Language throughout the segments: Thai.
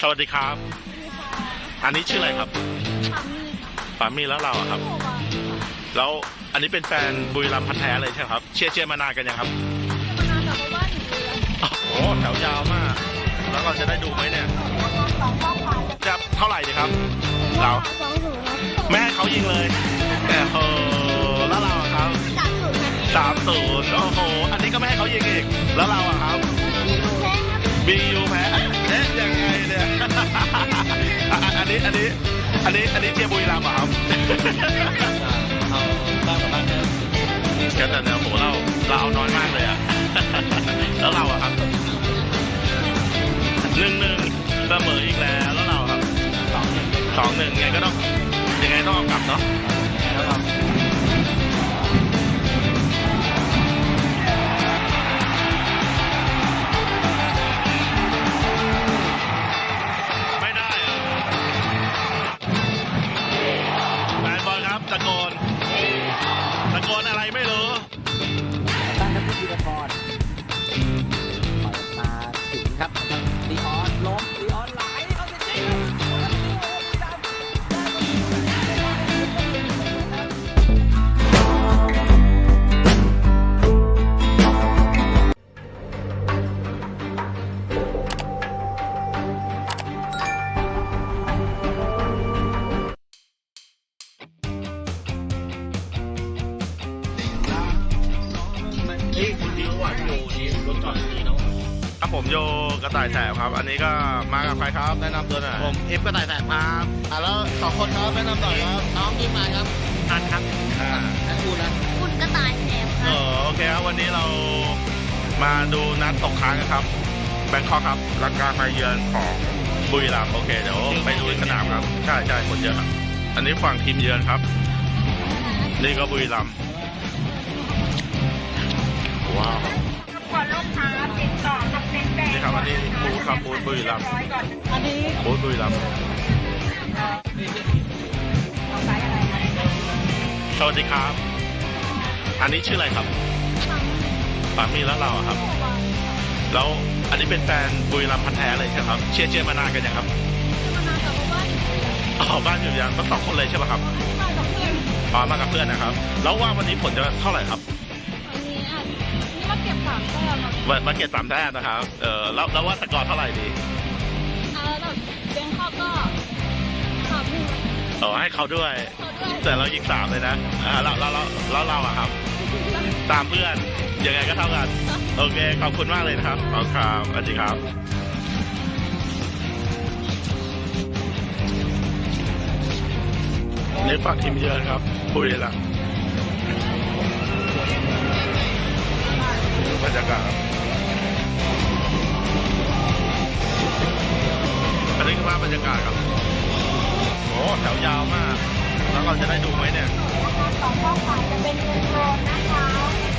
สวัสดีครับ อันนี้ชื่ออะไรครับทำมีปามี่แล้วเราอะครับโทรมาแล้วอันนี้เป็นแฟนบุรีรัมย์พันธุ์แท้เลยใช่ไหมครับ เชียร์เชียร์มานานกันยังครับมานานแบบว่าหนึ่งเดือนโอ้แถวยาวมาก แล้วเราจะได้ดูไหมเนี่ยสองข้อความจะเท่าไหร่ดีครับเราสองศูนย์นะไม่ให้เขายิงเลย แต่โหแล้วเราอะครับสามศูนย์นะสามศูนย์โอ้โห อันนี้ก็ไม่ให้เขายิงอีก แล้วเราอะครับมีลูกแพ้ครับบียูแพ้ นนี้อันนี้อันนี้อันนี้เชียร์บุรีรัมย์เหรอครับเอาบ้านกับบ้านเนี่ยแกแต่เนี่ยโหเราเราเอาน้อยมากเลยอะแล้วเราอะครับหนึ่งหนึ่งเสมออีกแล้วแล้วเราอะครับสองหนึ่งสองหนึ่งไงก็ต้องยังไงต้องเอากลับเนาะ แล้วก็ไม่ โยกระต่ายแสบครับ อันนี้ก็มากับใครครับแนะนำตัวหน่อยผมเอฟกระต่ายแสบครับอะแล้วสองคนครับแนะนำหน่อยครับน้องยิ้มมาครับทันครับอ่านั่นคุณนะคุณกระต่ายแถมคเอรับอโอเคครับวันนี้เรามาดูนัดตกค้างกันครับแบงคอกครับรักการมาเยือนของบุรีรัมย์โอเคเดี๋ยวไปดูที่สนามครับใช่ใช่คนเยอะครับอันนี้ฝั่งทีมเยือนครับ นี่ก็บุรีรัมย์ว้าว ก่อนลูกค้าติดต่อกับเซ็นแบงนี่ครับอันนี้บูธครับบูธบุรีรัมย์ร้อยก่อนอันนี้บูธบุรีรัมย์เอาไซส์อะไรคะสวัสดีครับ อันนี้ชื่ออะไรครับทำมีปามี่แล้วเราอะครับโทรมาแล้วอันนี้เป็นแฟนบุรีรัมย์พันธุ์แท้เลยใช่ไหมครับเชียร์เชียร์มานานกันยังครับมานานแบบว่าหนึ่งเดือนอ๋อบ้านอยู่ยังทั้งสองคนเลยใช่ไหมครับมากับเพื่อนอ๋อมากับเพื่อนนะครับ แล้วว่าวันนี้ผลจะเท่าไหร่ครับอันนี้อะ นี่มาเก็บสามแต้มครับมามาเก็ตสามแต้มนะครับ เออแล้วแล้วว่าสกอร์เท่าไหร่ดีอ่าแล้วเบงคอกก็สามหนึ่งเออให้เขาด้วย เขาด้วยแต่เรายิงสามเลยนะ อ่าแล้วแล้วแล้วแล้วเราอะครับ ตามเพื่อน ยังไงก็เท่ากัน โอเค ขอบคุณมากเลยนะครับ ขอบคุณครับสวัสดีครับนี่ฝากทีมเยือนครับบุรีรัมย์ บรรยากาศครับอันนี้คือภาพบรรยากาศครับโอ้แถวยาวมาก แล้วเราจะได้ดูไหมเนี่ยสองข้อความจะเป็นวงกลมนะคะ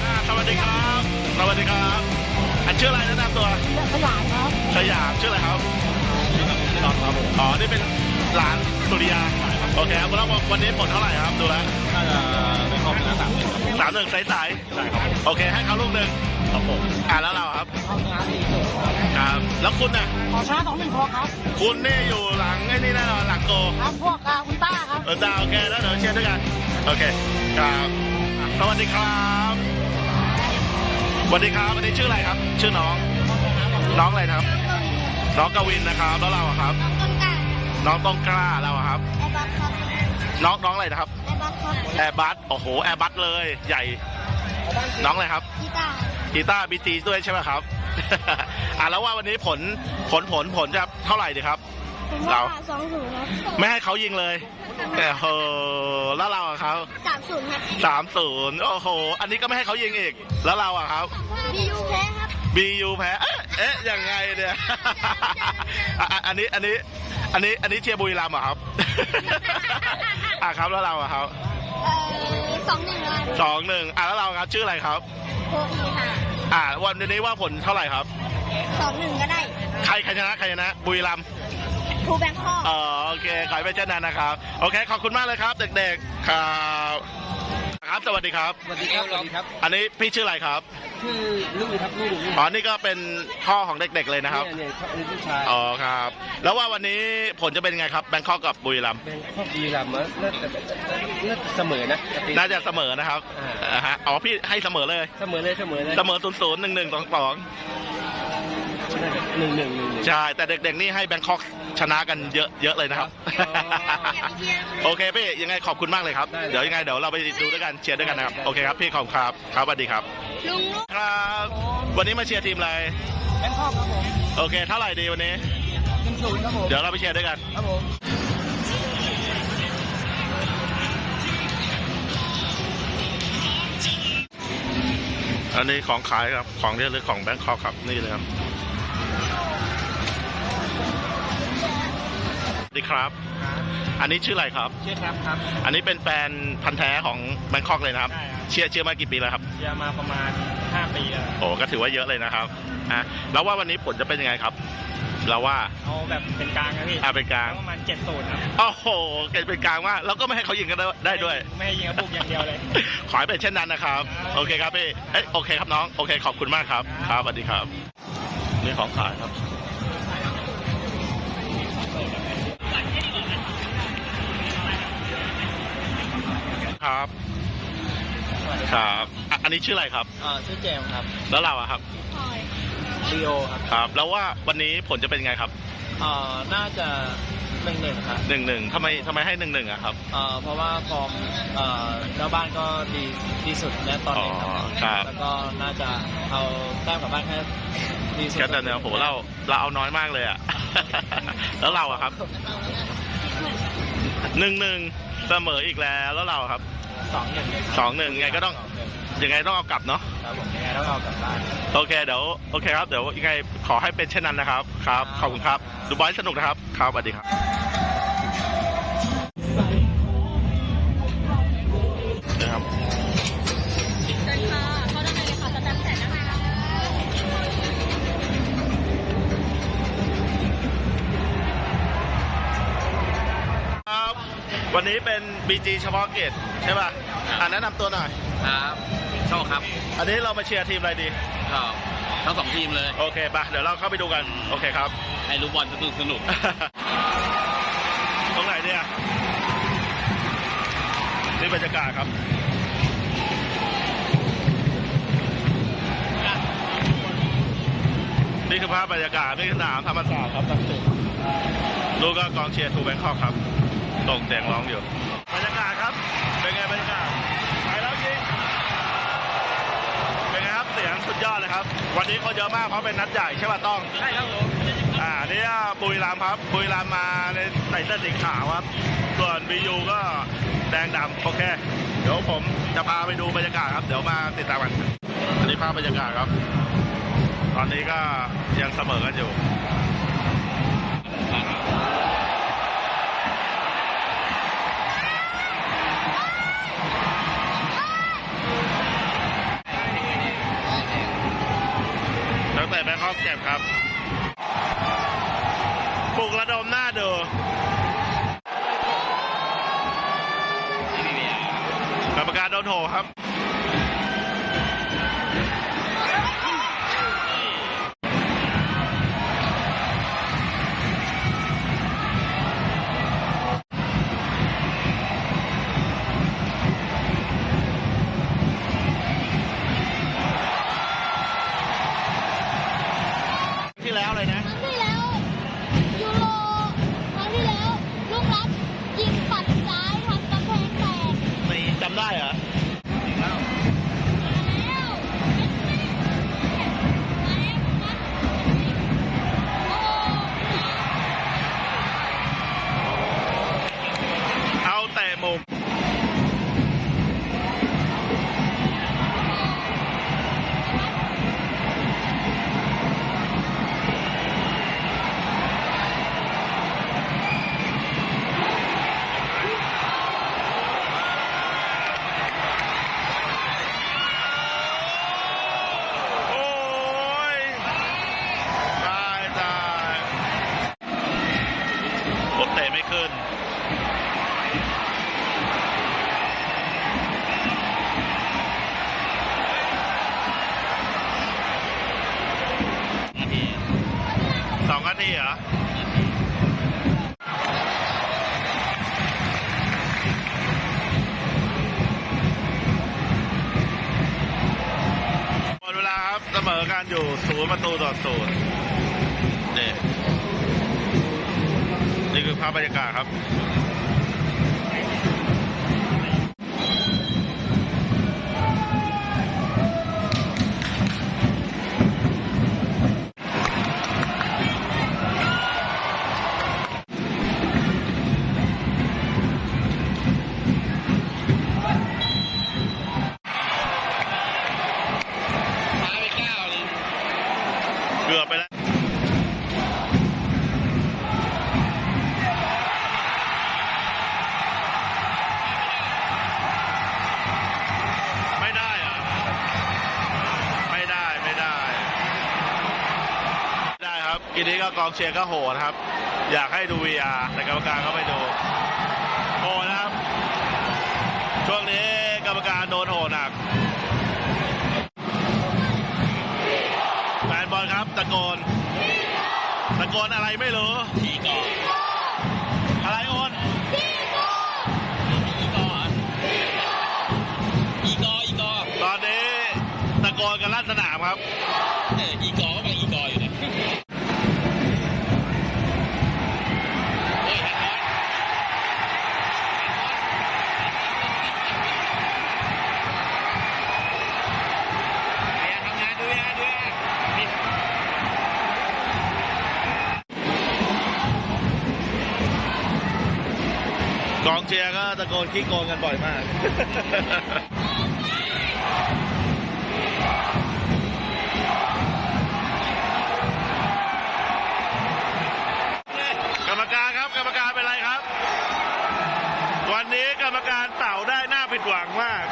อ่าสวัสดีครับสวัสดีครับอันชื่ออะไรแนะนำตัวเดือดขยายครับสยามชื่ออะไรครับชื่อนอนครับผมอ๋อนี่เป็นหลานสุริยาโอเคครับแล้ววันนี้ผลเท่าไหร่ครับดูแล้วน่าจะไม่ครบนะสามหนึ่งครับสามหนึ่งใสๆใช่ครับโอเคให้เขาลูกหนึ่ง ครับผมอ่าแล้วเราครับห้องน้ำที่สุดครับ แล้วคุณน่ะขอช้าสองหนึ่งพอครับ คุณนี่อยู่หลังไอ้นี่แน่นอนหลังโกครับพวกอ่าคุณต้าครับเออจ้าโอเคแล้วเดี๋ยวเชียร์ด้วยกัน โอเคครับสวัสดีครับสวัสดีครับอันนี้ชื่ออะไรครับ ชื่อน้อง น้องอะไรนะครับ น้องกวินนะครับ แล้วเราอะครับต้นกล้าน้องต้องกล้าเราอะครับแอร์บัสครับน้องน้องอะไรนะครับแอร์บัสครับแอร์บัสโอ้โหแอร์บัสเลยใหญ่ น้องอะไรครับกีตาร์ กีตาร์บีจีด้วยใช่ไหมครับ อะแล้วว่าวันนี้ผลผลผลผลจะเท่าไหร่ดีครับ ผมเราว่าสองศูนย์ครับไม่ให้เขายิงเลย แต่โหแล้วเราอะครับสามศูนย์ครับสามศูนย์โอ้โห อันนี้ก็ไม่ให้เขายิงอีก แล้วเราอะครับ บียูแพ้ครับ บียูแพ้เอ๊ะเอ๊ะยังไงเนี่ย อะอะอันนี้อันนี้ อันนี้อันนี้เชียร์บุรีรัมย์เหรอครับ อะครับแล้วเราอะครับ เอ่อ สองหนึ่งครับสองหนึ่งอะแล้วเราครับชื่ออะไรครับโคอีค่ะอะวันนี้ว่าผลเท่าไหร่ครับ สองหนึ่งก็ได้ใครใครชนะใครชนะ บุรีรัมย์ทูแบงคอกอ๋อโอเคขอให้เป็นเช่นนั้นนะครับ โอเค ขอบคุณมากเลยครับ เด็กๆครับ ครับสวัสดีครับ สวัสดีครับสวัสดีครับ อันนี้พี่ชื่ออะไรครับชื่อลุงครับลุงลุงอ๋อนี่ก็เป็นพ่อของเด็กๆเลยนะครับเนี่ยเนี่ยเขาเป็นผู้ชายอ๋อครับ แล้วว่าวันนี้ผลจะเป็นยังไงครับแบงคอกกับบุรีรัมย์เป็นข้อดีลำมั้งน่าจะน่าจะเสมอนะ น่าจะเสมอนะครับอ่าอ่าฮะอ๋อพี่ให้เสมอเลยเสมอเลยเสมอเลยเสมอศูนย์ศูนย์หนึ่งหนึ่งสองสองน่าจะหนึ่งหนึ่งหนึ่งหนึ่งใช่แต่เด็กๆนี่ให้แบงคอก ชนะกันเยอะเยอะเลยนะครับอ๋อโอเคพี่ยังไงขอบคุณมากเลยครับได้เลยเดี๋ยวยังไงเดี๋ยวเราไปดูด้วยกันเชียร์ด้วยกันนะครับได้โอเคครับพี่ขอบคุณครับครับสวัสดีครับลุงลูกครับ วันนี้มาเชียร์ทีมอะไรแบงคอกครับผมโอเคเท่าไหร่ดีวันนี้หนึ่งศูนย์ครับผมเดี๋ยวเราไปเชียร์ด้วยกันครับผมอันนี้ของขายครับของที่ระลึกของแบงคอกครับนี่เลยครับ สวัสดีครับ อันนี้ชื่ออะไรครับชื่อครับครับ อันนี้เป็นแฟนพันธ์แท้ของแบงคอกเลยนะครับ ใช่ครับ เชียร์เชียร์มากี่ปีแล้วครับ เชียร์มาประมาณ 5 ปีแล้วโอ้ก็ถือว่าเยอะเลยนะครับอะแล้วว่าวันนี้ผลจะเป็นยังไงครับ เราว่าเอาแบบเป็นกลางครับพี่อะเป็นกลาง ประมาณเจ็ดศูนย์ครับโอ้โหเก่งเป็นกลางมากแล้วก็ไม่ให้เขายิงกันได้ได้ด้วย ไม่ให้ยิงกระปุกอย่างเดียวเลย ขอให้เป็นเช่นนั้นนะครับ โอเคครับพี่ เอ้ยโอเคครับน้อง โอเคขอบคุณมากครับ ครับสวัสดีครับ นี่ของขายครับ ครับ ครับ อะอันนี้ชื่ออะไรครับอ่าชื่อเจมส์ครับแล้วเราอะครับพลอยลีโอครับครับ แล้วว่าวันนี้ผลจะเป็นไงครับอ่าน่าจะหนึ่งหนึ่งครับหนึ่งหนึ่งทำไมทำไมให้หนึ่งหนึ่งอะครับอ่าเพราะว่าฟอร์มอ่าเจ้าบ้านก็ดีดีสุดในตอนนี้คอ๋รัอครับแล้วก็น่าจะเอาแต้มกลับบ้านแค่ดีสุดแค่แต่เนี่ยโหเราเราเอาน้อยมากเลยอะ แล้วเราอะครับหนึ่งหนึ่ง เสมออีกแล้วแล้วเราอะครับสองหนึ่งสองหนึ่งไงก็ต้องยังไงต้องเอากลับเนาะครับผมยังไงต้องเอากลับบ้านโอเคเดี๋ยวโอเคครับเดี๋ยวยังไงขอให้เป็นเช่นนั้นนะครับครับขอบคุณครับดูบอลสนุกนะครับครับสวัสดีครับนะครับ วันนี้เป็น BG เฉพาะเกตใช่ป่ะอ่าแนะนำตัวหน่อย ครับโชคครับอันนี้เรามาเชียร์ทีมอะไรดี ก็ทั้งสองทีมเลย โอเคปะเดี๋ยวเราเข้าไปดูกัน โอเคครับ ให้รู้บอลสนุกสนุกตรงไหนเนี่ยนี่บรรยากาศครับ นี่คือภาพบรรยากาศนี่คือสนามธรรมศาสตร์ครับตั้งสิลูกก็กองเชียร์ทูแบงคอกครับ ส่งเสียงร้องอยู่บรรยากาศครับ เป็นไงบรรยากาศไปแล้วจริงเป็นไงครับเสียงสุดยอดเลยครับ วันนี้คนเยอะมากเพราะเป็นนัดใหญ่ใช่ป่ะต้องใช่ครับผมอ่านี่ก็บุรีรัมย์ครับบุรีรัมย์มาในใส่เสื้อสีขาวครับ ส่วนบียูก็แดงดำโอเค เดี๋ยวผมจะพาไปดูบรรยากาศครับ เดี๋ยวมาติดตามกันอันนี้ภาพบรรยากาศครับ ตอนนี้ก็ยังเสมอกันอยู่ เก็บครับปลุกระดมหน้าดูกรรมการโดนโหครับ ทีเหรอหมดเวลาครับเสมอการอยู่ศูนย์ประตูต่อศูนย์นี่นี่คือภาพบรรยากาศครับ ก็กองเชียร์ก็โหดครับ อยากให้ดู VR แต่กรรมการก็ไม่ดูโหนะครับ ช่วงนี้กรรมการโดนโหดหนักแฟนบอลครับตะโกนตะโกนอะไรไม่รู้อีกออะไรโอนอีกออีกออีกอตอนนี้ตะโกนกันลั่นสนามครับเอออีกอ กองเชียร์ก็ตะโกนขี้โกงกันบ่อยมาก กรรมการครับกรรมการเป็นไรครับ วันนี้กรรมการเต่าได้หน้าผิดหวังมาก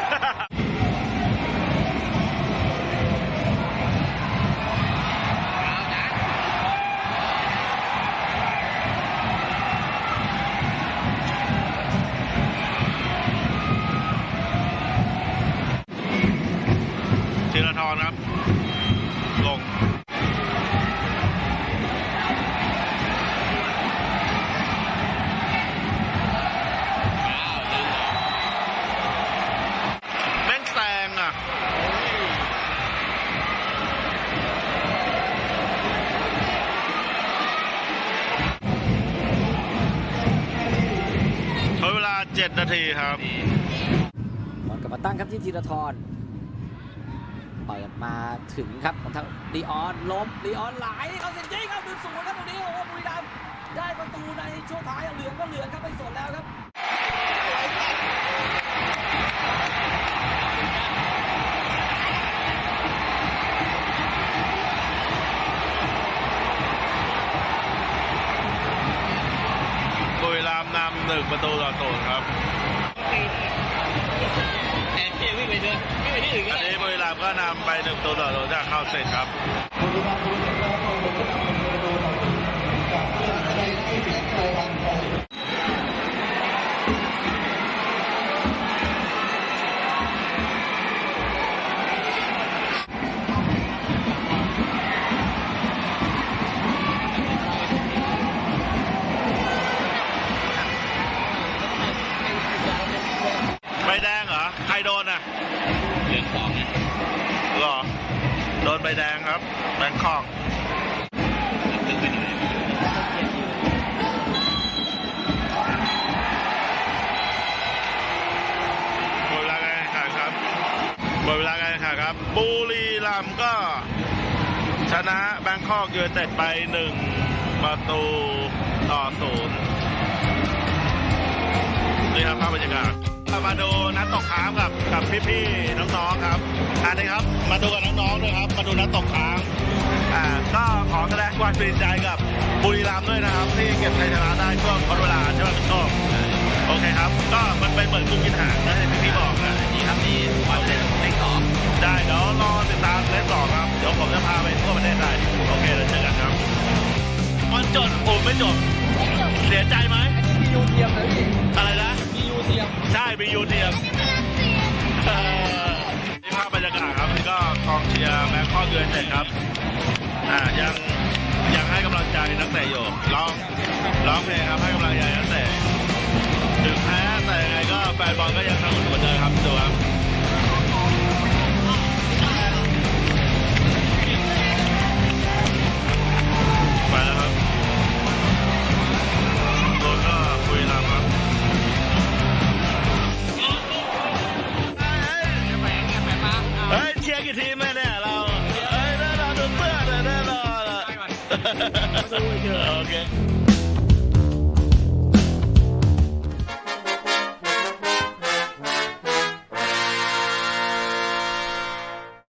นาทีครับบอลกลับมาตั้งครับที่ธีรทรเปิดมาถึงครับของทางลีออนล้มลีออนไหลเขาเซ็นยิงครับหนึ่งศูนย์ครับตรงนี้โอ้โหบุรีรัมย์ได้ประตูในช่วงท้ายเหลืองก็เหลืองครับไม่สนแล้วครับ หนึ่งประตูต่อศูนย์ครับแทนที่จะวิ่งไปเดินวิ่งไปที่อื่นก็อันได้นี้บุรีรัมย์ก็นำไปหนึ่งประตูต่อศูนย์จากเข้าเสร็จครับใบ บแดงครับแบงคอกหน่อยหมดเวลาการแข่งขันครับหมดเวลาการแข่งขันครับ บุรีรัมย์ก็ชนะแบงคอกยูไนเต็ดไปหนึ่งประตูต่อศูนย์นี่ครับภาพบรรยากาศ มาดูนัดตกค้างกับกับพี่ๆน้องๆครับอันนี้ครับ มาดูกับน้องๆด้วยครับ มาดูนัดตกค้างอ่าก็ขอแสดงความปลื้มใจกับบุรีรัมย์ด้วยนะครับ ที่เก็บชัยชนะได้ช่วงทดเวลาใช่ไหมพี่โต้งโอเคครับ ก็มันเป็นเหมือนกุมกินหางนะที่พี่บอกนะนี่ครับนี่วันเล่นเล็กสองได้เดี๋ยวรอติดตามเลสต่อครับเดี๋ยวผมจะพาไปทั่วประเทศไทยโอเคเดี๋ยวเจอกันครับมันจดโอ้ไม่จบเสียใจไหมมียูเทียมเลยพี่อะไรนะมียู เทียมใช่มียูเทียมเออนี่ภาพบรรยากาศครับนี่ก็กององเชียร์แบงคอกยูไนเต็ดครับ อ่ายังยังให้กำลังใจนักเตะอยู่ร้องร้องเพลงครับให้กำลังใจนักเตะถึงแพ้แต่ยังไงก็แฟนบอลก็ยังสนุกเหมือนเดิมครับดูครับ